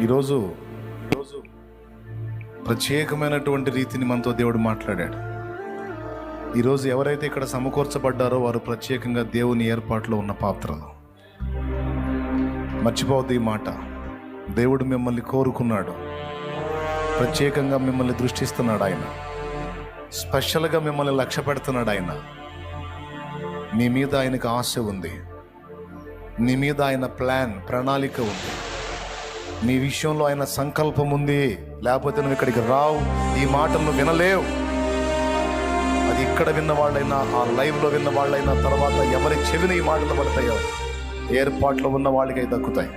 ఈరోజు ఈరోజు ప్రత్యేకమైనటువంటి రీతిని మనతో దేవుడు మాట్లాడాడు. ఈరోజు ఎవరైతే ఇక్కడ సమకూర్చబడ్డారో వారు ప్రత్యేకంగా దేవుని ఏర్పాట్లో ఉన్న పాత్రలు. మర్చిపోవద్దు ఈ మాట. దేవుడు మిమ్మల్ని కోరుకున్నాడు. ప్రత్యేకంగా మిమ్మల్ని దృష్టిస్తున్నాడు ఆయన. స్పెషల్గా మిమ్మల్ని లక్ష్య పెడుతున్నాడు ఆయన. మీ మీద ఆయనకు ఆశ ఉంది. నీ మీద ఆయన ప్లాన్ ప్రణాళిక ఉంది. నీ విషయంలో ఆయన సంకల్పం ఉంది. లేకపోతే నువ్వు ఇక్కడికి రావు. ఈ మాటలు వినలేవు. అది ఇక్కడ విన్న వాళ్ళైనా ఆ లైవ్లో విన్న వాళ్ళైనా తర్వాత ఎవరి చెవిని ఈ మాటలు పడతాయో ఏర్పాట్లో ఉన్న వాళ్ళకి దక్కుతాయి.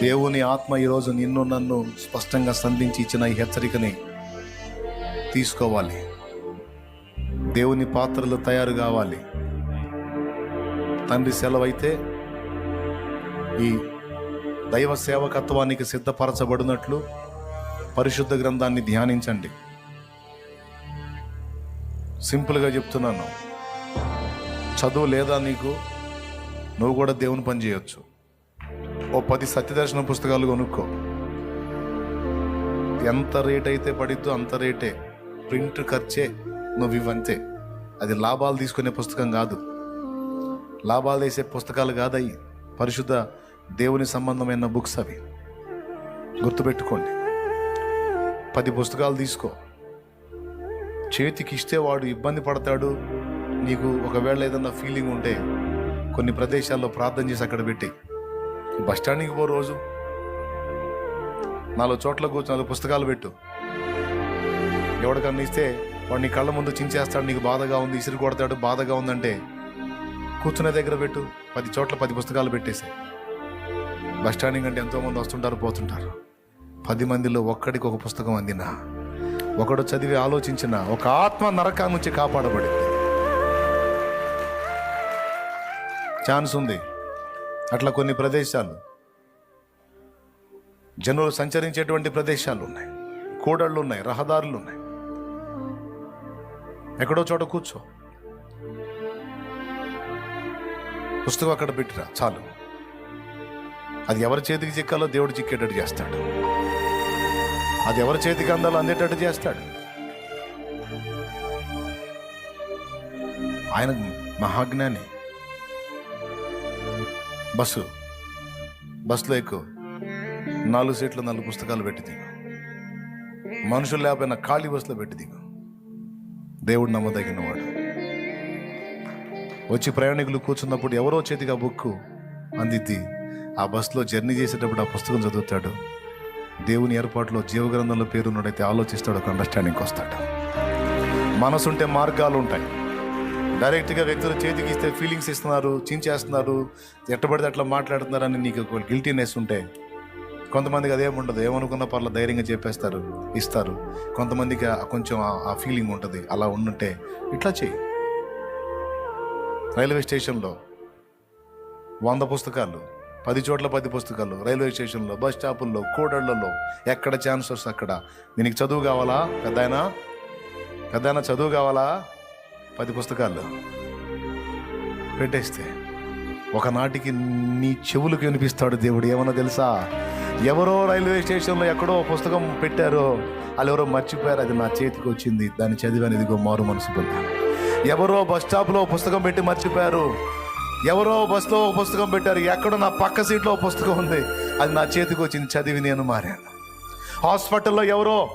దేవుని ఆత్మ ఈరోజు నిన్ను నన్ను స్పష్టంగా సంధించి ఇచ్చిన ఈ హెచ్చరికని తీసుకోవాలి. దేవుని పాత్రలు తయారు కావాలి. తండ్రి సెలవైతే ఈ దైవ సేవకత్వానికి సిద్ధపరచబడినట్లు పరిశుద్ధ గ్రంథాన్ని ధ్యానించండి. సింపుల్గా చెప్తున్నాను. చదువు లేదా నీకు? నువ్వు కూడా దేవుని పని చేయొచ్చు. ఓ పది సత్యదర్శన పుస్తకాలు కొనుక్కో. ఎంత రేట్ అయితే పడిద్దో అంత రేటే. ప్రింట్ ఖర్చే నువ్వు ఇవ్వంతే అది లాభాలు తీసుకునే పుస్తకం కాదు. లాభాలు వేసే పుస్తకాలు కాదయ్యి. పరిశుద్ధ దేవుని సంబంధమైన బుక్స్ అవి. గుర్తుపెట్టుకోండి. పది పుస్తకాలు తీసుకో. చేతికి ఇస్తే వాడు ఇబ్బంది పడతాడు. నీకు ఒకవేళ ఏదన్నా ఫీలింగ్ ఉంటే కొన్ని ప్రదేశాల్లో ప్రార్థన చేసి అక్కడ పెట్టి బస్ స్టాండ్కి పో రోజు. నాలుగు చోట్ల కూర్చొని నాలుగు పుస్తకాలు పెట్టు. ఎవడికన్నా ఇస్తే వాడు నీ కళ్ళ ముందు చించేస్తాడు. నీకు బాధగా ఉంది ఇసురు కొడతాడు. బాధగా ఉందంటే కూర్చునే దగ్గర పెట్టు. పది చోట్ల పది పుస్తకాలు పెట్టేసి. బస్ స్టాండింగ్ అంటే ఎంతోమంది వస్తుంటారు పోతుంటారు. పది మందిలో ఒక్కడికి ఒక పుస్తకం అందినా? ఒకడు చదివి ఆలోచించిన ఒక ఆత్మ నరకా నుంచి కాపాడబడింది. ఛాన్స్ ఉంది. అట్లా కొన్ని ప్రదేశాలు. జనులు సంచరించేటువంటి ప్రదేశాలు ఉన్నాయి. కూడళ్ళు ఉన్నాయి రహదారులు ఉన్నాయి. ఎక్కడో చోట కూర్చో. పుస్తకం అక్కడ పెట్టిరా చాలు. అది ఎవరి చేతికి చిక్కాలో దేవుడు చిక్కేటట్టు చేస్తాడు. అది ఎవరి చేతికి అందాలో అందేటట్టు చేస్తాడు. ఆయన మహాజ్ఞాని. బస్సు బస్సులో ఎక్కువ నాలుగు సీట్లు నాలుగు పుస్తకాలు పెట్టి దిగు. మనుషులు లేకపోయినా ఖాళీ బస్సులో పెట్టి దిగు. దేవుడు నమ్మదగినవాడు. వచ్చి ప్రయాణికులు కూర్చున్నప్పుడు ఎవరో చేతికి ఆ బుక్ అందిద్ది. ఆ బస్సులో జర్నీ చేసేటప్పుడు ఆ పుస్తకం చదువుతాడు. దేవుని ఏర్పాటులో జీవగ్రంథంలో పేరున్నడైతే ఆలోచిస్తాడు ఒక అండర్స్టాండింగ్కి వస్తాడు. మనసుంటే మార్గాలు ఉంటాయి డైరెక్ట్గా వ్యక్తులు చేతికి ఇస్తే ఫీలింగ్స్ ఇస్తున్నారు చించేస్తున్నారు ఎట్టబడితే అట్లా మాట్లాడుతున్నారని నీకు ఒక గిల్టీనెస్ ఉంటే కొంతమందికి అదేం ఉండదు. ఏమనుకున్న పర్ల ధైర్యంగా చెప్పేస్తారు ఇస్తారు. కొంతమందికి కొంచెం ఆ- ఆ ఫీలింగ్ ఉంటుంది. అలా ఉండుంటే ఇట్లా చెయ్యి. రైల్వే స్టేషన్లో వంద పుస్తకాలు పది చోట్ల పది పుస్తకాలు రైల్వే స్టేషన్లో బస్ స్టాపుల్లో కూడళ్ళలో ఎక్కడ ఛాన్స్ వస్తే అక్కడ? దీనికి చదువు కావాలా? పెద్దాయనా పెద్దాయన చదువు కావాలా? పది పుస్తకాలు పెట్టేస్తే ఒకనాటికి నీ చెవులకు వినిపిస్తాడు దేవుడు. ఏమన్నా తెలుసా? ఎవరో రైల్వే స్టేషన్లో ఎక్కడో పుస్తకం పెట్టారో వాళ్ళు ఎవరో మర్చిపోయారు. అది నా చేతికి వచ్చింది. దాన్ని చదివాను. ఇదిగో మారు మనసు పొందాను. ఎవరో బస్ స్టాప్లో పుస్తకం పెట్టి మర్చిపోయారు. ఎవరో బస్సులో ఒక పుస్తకం పెట్టారు. ఎక్కడో నా పక్క సీట్లో పుస్తకం ఉంది. అది నా చేతికి వచ్చింది. చదివి నేను మారాను. హాస్పిటల్లో ఎవరో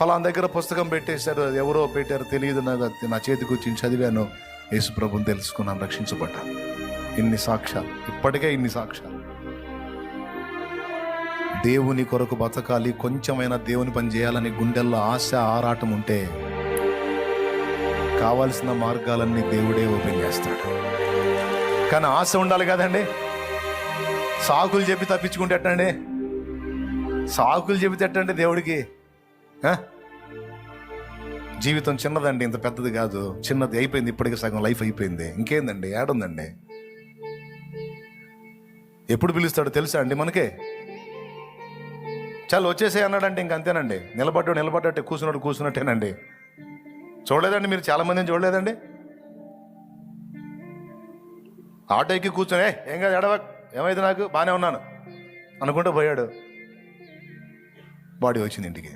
ఫలానా దగ్గర పుస్తకం పెట్టేశారు. ఎవరో పెట్టారు తెలియదు. నాకు నా చేతికి వచ్చింది. చదివాను. యేసు ప్రభుని తెలుసుకున్నాను. రక్షించబడ్డాను. ఇన్ని సాక్ష్యాలు. ఇప్పటికే ఇన్ని సాక్ష్యాలు. దేవుని కొరకు బతకాలి. కొంచెమైనా దేవుని పని చేయాలని గుండెల్లో ఆశ ఆరాటం ఉంటే కావాల్సిన మార్గాలన్నీ దేవుడే ఓపెన్ చేస్తాడు. కానీ ఆశ ఉండాలి కదండి. సాకులు చెప్పి తప్పించుకుంటే ఎట్టండి? సాకులు చెప్పి ఎట్టండి దేవుడికి. జీవితం చిన్నదండి ఇంత పెద్దది కాదు. చిన్నది అయిపోయింది ఇప్పటికి సగం లైఫ్ అయిపోయింది. ఇంకేందండి? ఏడుందండి? ఎప్పుడు పిలుస్తాడో తెలుసా అండి మనకే? చాలా వచ్చేసే అన్నాడంటే ఇంక అంతేనండి. నిలబడ్డాడు నిలబడ్డట్టే కూర్చున్నాడు కూర్చున్నట్టేనండి. చూడలేదండి మీరు చాలా మందిని చూడలేదండి. ఆటో ఎక్కి కూర్చొని ఏం కాదు ఎడవ ఏమైంది నాకు? బాగానే ఉన్నాను. అనుకుంటూ పోయాడు. బాడీ వచ్చింది ఇంటికి.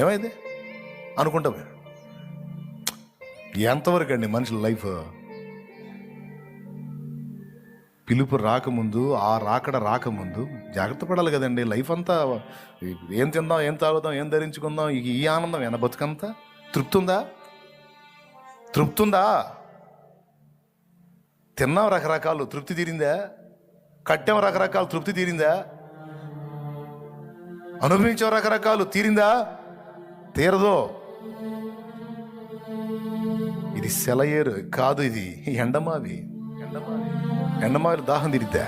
ఏమైంది? అనుకుంటా పోయాడు. ఎంతవరకు అండి మనుషుల లైఫ్? పిలుపు రాకముందు ఆ రాకడ రాకముందు జాగ్రత్త పడాలి కదండి. లైఫ్ అంతా ఏం తిందాం ఏం తాగుదాం ఏం ధరించుకుందాం ఈ ఆనందం ఏనా బతుకంతా? తృప్తి ఉందా తృప్తి ఉందా తిన్నాం రకరకాలు తృప్తి తీరిందా? కట్టాం రకరకాలు తృప్తి తీరిందా? అనుభవించాం రకరకాలు తీరిందా? తీరదో. ఇది సెలయేరు కాదు ఇది ఎండమావి. ఎండమావి. ఎండమారి దాహం తిరిద్దా?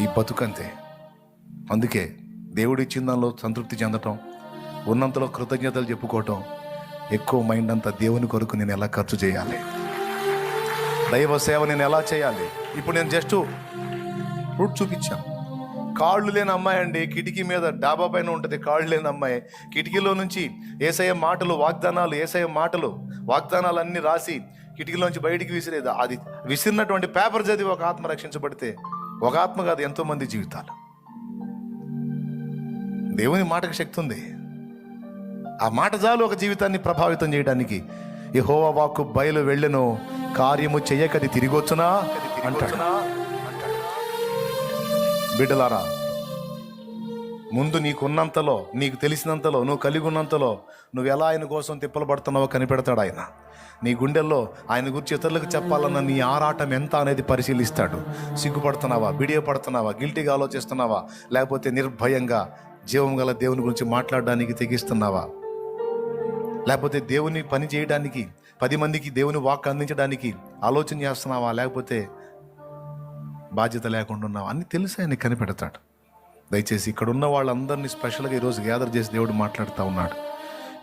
ఈ బతుకంతే. అందుకే దేవుడు ఇచ్చిన దానిలో సంతృప్తి చెందటం ఉన్నంతలో కృతజ్ఞతలు చెప్పుకోవటం ఎక్కువ మైండ్ అంతా దేవుని కొరకు నేను ఎలా ఖర్చు చేయాలి? దైవ సేవ నేను ఎలా చేయాలి? ఇప్పుడు నేను జస్ట్ ఫ్రూట్ చూపించాను. కాళ్ళు లేని అమ్మాయి అండి కిటికీ మీద డాబా పైన ఉంటుంది కాళ్ళు లేని అమ్మాయి. కిటికీలో నుంచి ఏసఐ మాటలు వాగ్దానాలు ఏసఐ మాటలు వాగ్దానాలు అన్నీ రాసి కిటికీలోంచి బయటికి విసిరేది అది. విసిరినటువంటి పేపర్ చదివి ఒక ఆత్మ రక్షించబడితే ఒక ఆత్మ కాదు ఎంతో మంది జీవితాలు. దేవుని మాటకు శక్తి ఉంది. ఆ మాట చాలు ఒక జీవితాన్ని ప్రభావితం చేయడానికి. ఈ హోవా వాక్కు బయలు వెళ్ళెను కార్యము చెయ్యకది తిరిగొచ్చునా? అంటాడు. బిడ్డలారా ముందు నీకున్నంతలో నీకు తెలిసినంతలో నువ్వు కలిగి ఉన్నంతలో నువ్వు ఎలా ఆయన కోసం తిప్పలు పడుతున్నావో కనిపెడతాడు ఆయన. నీ గుండెల్లో ఆయన గురించి ఇతరులకు చెప్పాలన్న నీ ఆరాటం ఎంత అనేది పరిశీలిస్తాడు. సిగ్గుపడుతున్నావా? బిడియపడుతున్నావా గిల్టీగా ఆలోచిస్తున్నావా? లేకపోతే నిర్భయంగా జీవం గల దేవుని గురించి మాట్లాడడానికి తెగిస్తున్నావా? లేకపోతే దేవుని పని చేయడానికి పది మందికి దేవుని వాక్ అందించడానికి ఆలోచన చేస్తున్నావా? లేకపోతే బాధ్యత లేకుండా ఉన్నావా? అన్ని తెలిసి ఆయన కనిపెడతాడు. దయచేసి ఇక్కడ ఉన్న వాళ్ళందరినీ స్పెషల్గా ఈరోజు గ్యాదర్ చేసి దేవుడు మాట్లాడుతూ ఉన్నాడు.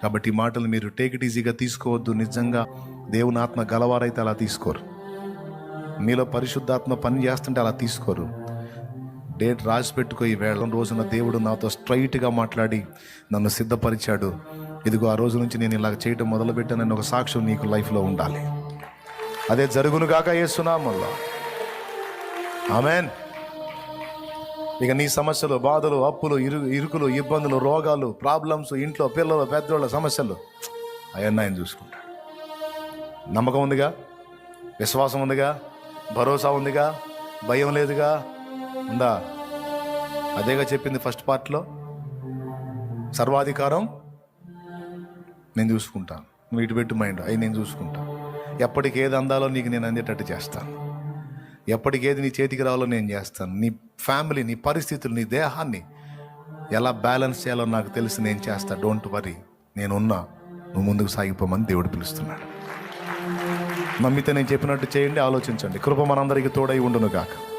కాబట్టి ఈ మాటలు మీరు టేక్ ఇట్ ఈజీగా తీసుకోవద్దు. నిజంగా దేవుని ఆత్మ గలవారైతే అలా తీసుకోరు. మీలో పరిశుద్ధాత్మ పని చేస్తుంటే అలా తీసుకోరు. డేట్ రాసి పెట్టుకో ఈ వేళ రోజున దేవుడు నాతో స్ట్రైట్గా మాట్లాడి నన్ను సిద్ధపరిచాడు. ఇదిగో ఆ రోజు నుంచి నేను ఇలా చేయటం మొదలుపెట్టానని ఒక సాక్ష్యం నీకు లైఫ్లో ఉండాలి. అదే జరుగునుగాక ఏసునామల్లా ఆమెన్ ఇక నీ సమస్యలు బాధలు అప్పులు ఇరు ఇరుకులు ఇబ్బందులు రోగాలు ప్రాబ్లమ్స్ ఇంట్లో పిల్లలు పెద్దోళ్ళ సమస్యలు అవన్నీ ఆయన చూసుకుంటాడు. నమ్మకం ఉందిగా? విశ్వాసం ఉందిగా? భరోసా ఉందిగా? భయం లేదుగా? ఉందా? అదేగా చెప్పింది ఫస్ట్ పార్ట్లో సర్వాధికారం నేను చూసుకుంటాను. నువ్వు ఇటు పెట్టు మైండ్ అవి నేను చూసుకుంటాను. ఎప్పటికి ఏది అందాలో నీకు నేను అందేటట్టు చేస్తాను. ఎప్పటికి ఏది నీ చేతికి రావాలో నేను చేస్తాను. నీ ఫ్యామిలీ నీ పరిస్థితులు నీ దేహాన్ని ఎలా బ్యాలెన్స్ చేయాలో నాకు తెలిసి నేను చేస్తా. డోంట్ వరీ నేనున్నా. నువ్వు ముందుకు సాగిపోమని దేవుడు పిలుస్తున్నాడు. నమ్మితే నేను చెప్పినట్టు చేయండి ఆలోచించండి. కృప మనందరికీ తోడై ఉండును గాక